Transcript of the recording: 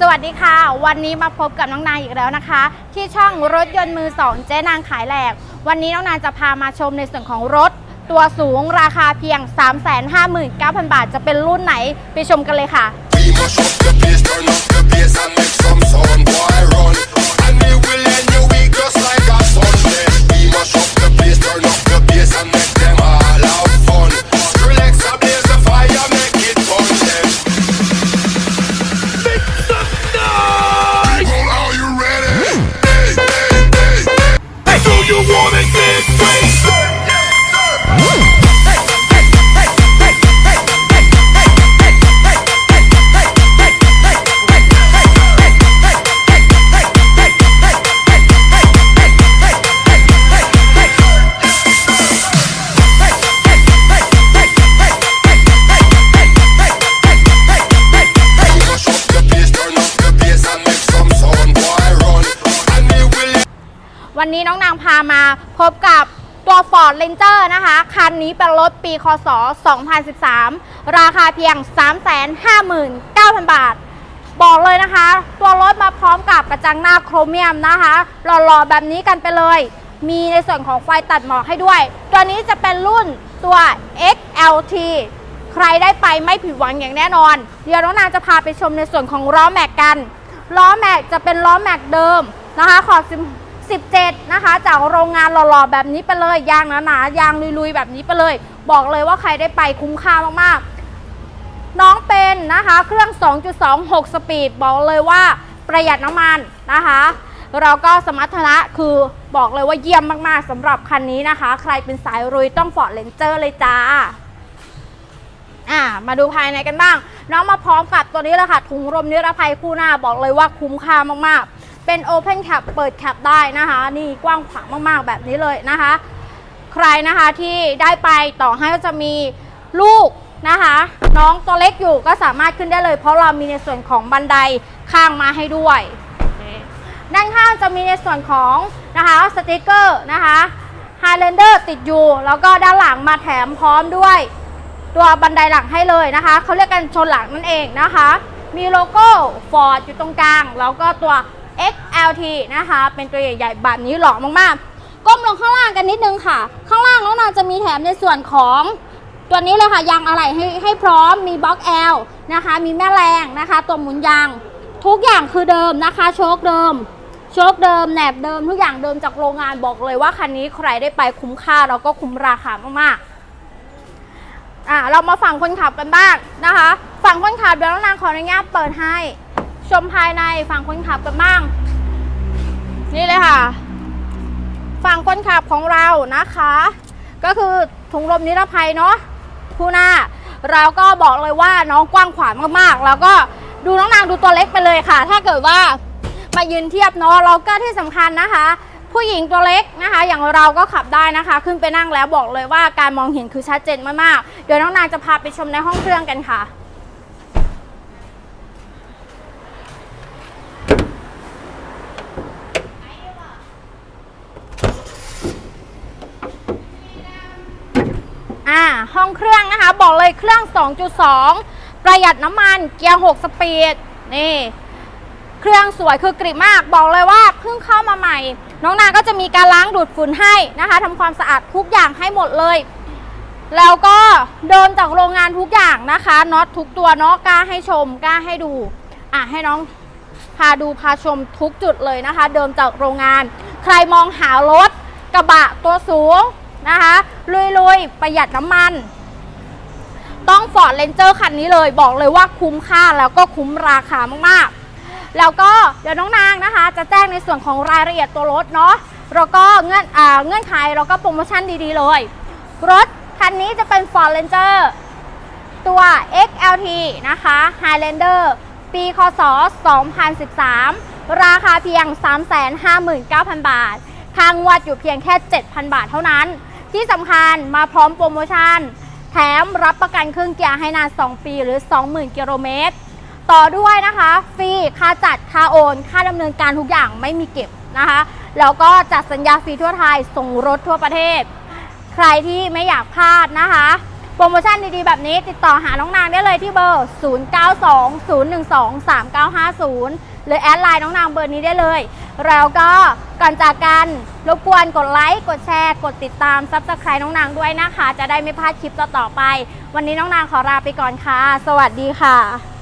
สวัสดีค่ะ วันนี้มาพบกับน้องนายอีกแล้วนะคะ ที่ช่องรถยนต์มือสองเจ๊นางขายแหลก วันนี้น้องนายจะพามาชมในส่วนของรถ ตัวสูงราคาเพียง 359,000 บาท จะเป็นรุ่นไหนไปชมกันเลยค่ะ วันนี้น้องนางพามาพบกับตัว Ford Ranger นะคะ คันนี้เป็นรถปีคศ 2013 ราคาเพียง 359,000 บาท บอกเลยนะคะ ตัวรถมาพร้อมกับกระจังหน้าโครเมียมนะคะหล่อๆแบบนี้กันไปเลย มีในส่วนของไฟตัดหมอกให้ด้วย ตัวนี้จะเป็นรุ่นตัว XLT ใครได้ไปไม่ผิดหวังอย่างแน่นอน เดี๋ยวน้องนางจะพาไปชมในส่วนของล้อแม็กกัน ล้อแม็กจะเป็นล้อแม็กเดิมนะคะขอบ 17 นะคะ จากโรงงานหล่อๆแบบนี้ไปเลยยางหนาๆยางลุยๆแบบนี้ไปเลย บอกเลยว่าใครได้ไปคุ้มค่ามากๆ น้องเป็นนะคะ เครื่อง 2.26 สปีด บอกเลยว่าประหยัดน้ำมันนะคะเราก็สมรรถนะคือบอกเลยว่าเยี่ยมมากๆสำหรับคันนี้นะคะ ใครเป็นสายรุยต้อง Ford Ranger เลยจ้าอ่ามาดูภายในกันบ้าง น้องมาพร้อมกับตัวนี้เลยค่ะถุงลมนิรภัยคู่หน้าบอกเลยว่าคุ้มค่ามากๆ เป็น Open Cap เปิดแคปได้นะคะ นี่กว้างขวางมากๆแบบนี้เลยนะคะ ใครนะคะที่ได้ไปต่อให้ก็จะมีลูกนะคะ น้องตัวเล็กอยู่ก็สามารถขึ้นได้เลย เพราะเรามีในส่วนของบันไดข้างมาให้ด้วยด้านข้างจะมีในส่วนของนะคะสติกเกอร์นะคะ Highlander ติดอยู่ แล้วก็ด้านหลังมาแถมพร้อมด้วย ตัวบันไดหลังให้เลยนะคะเขาเรียกกันชนหลังนั่นเองนะคะ มีโลโก้ Ford อยู่ตรงกลาง แล้วก็ตัว XLT นะคะ เป็นตัวใหญ่ๆแบบนี้หล่อมากๆ ก้มลงข้างล่างกันนิดนึงค่ะ ข้างล่างน้องนางจะมีแถมในส่วนของตัวนี้เลยค่ะ ยางอะไหล่ให้ให้พร้อมมีบล็อก L นะคะ มีแม่แรงนะคะ ตัวหมุนยาง ทุกอย่างคือเดิมนะคะ โชคเดิม โชคเดิมแหนบเดิมทุกอย่างเดิมจากโรงงานบอกเลยว่าคันนี้ใครได้ไปคุ้มค่าแล้วก็คุ้มราคามากๆอะเรามาฝั่งคนขับกันบ้างนะคะ ฝั่งคนขับเดี๋ยวน้องนางขออนุญาตเปิดให้ ชมภายในฝั่งคนขับกันบ้าง นี่เลยค่ะ ฝั่งคนขับของเรานะคะ ก็คือถุงลมนิรภัยเนาะคู่หน้า เราก็บอกเลยว่าน้องกว้างขวางมากๆ แล้วก็ดูน้องนางดูตัวเล็กไปเลยค่ะ ถ้าเกิดว่ามายืนเทียบเนาะเราก็ที่สำคัญนะคะ ผู้หญิงตัวเล็กนะคะ อย่างเราก็ขับได้นะคะ ขึ้นไปนั่งแล้วบอกเลยว่าการมองเห็นคือชัดเจนมากๆเดี๋ยวน้องนางจะพาไปชมในห้องเครื่องกันค่ะ อ่า ห้องเครื่องนะคะ บอกเลยเครื่อง 2.2 ประหยัดน้ำมันเกียร์ 6 สปีด นี่ เครื่องสวยคือกริบมาก บอกเลยว่าเพิ่งเข้ามาใหม่ น้องนาก็จะมีการล้างดูดฝุ่นให้นะคะทำความสะอาดทุกอย่างให้หมดเลย แล้วก็เดินจากโรงงานทุกอย่างนะคะน็อตทุกตัวเนาะกล้าให้ชมกล้าให้ดูอะให้น้องพาดูพาชมทุกจุดเลยนะคะ เดินจากโรงงาน ใครมองหารถกระบะตัวสูง นะคะลุยๆ ประหยัดน้ำมัน ต้อง Ford Ranger คันนี้เลยบอกเลยว่าคุ้มค่าแล้วก็คุ้มราคามากๆ แล้วก็เดี๋ยวน้องนางนะคะ จะแจ้งในส่วนของรายละเอียดตัวรถเนาะแล้วก็เงื่อนอเงื่อนไขแล้วก็โปรโมชั่นดีๆเลย รถคันนี้จะเป็น Ford Ranger ตัว XLT นะคะ Highlander ปีคศ 2013 ราคาเพียง 359,000 บาท ทางวัดอยู่เพียงแค่ 7,000 บาทเท่านั้น ที่สำคัญมาพร้อมโปรโมชั่น แถมรับประกันเครื่องเกียร์ให้นาน 2 ปีหรือ 20,000 กิโลเมตร ต่อด้วยนะคะ ฟรี ค่าจัด ค่าโอน ค่าดำเนินการทุกอย่างไม่มีเก็บนะคะ แล้วก็จัดสัญญาฟรีทั่วไทย ส่งรถทั่วประเทศ ใครที่ไม่อยากพลาดนะคะ โปรโมชั่นดีๆ แบบนี้ติดต่อหาน้องนางได้เลยที่เบอร์ 0920123950 หรือแอดไลน์น้องนางเบอร์นี้ได้เลย แล้วก็ก่อนจากกันรบกวนกดไลค์กดแชร์ กดติดตามซับสไครต์น้องนางด้วยนะคะ จะได้ไม่พลาดคลิปต่อๆไป วันนี้น้องนางขอลาไปก่อนค่ะ สวัสดีค่ะ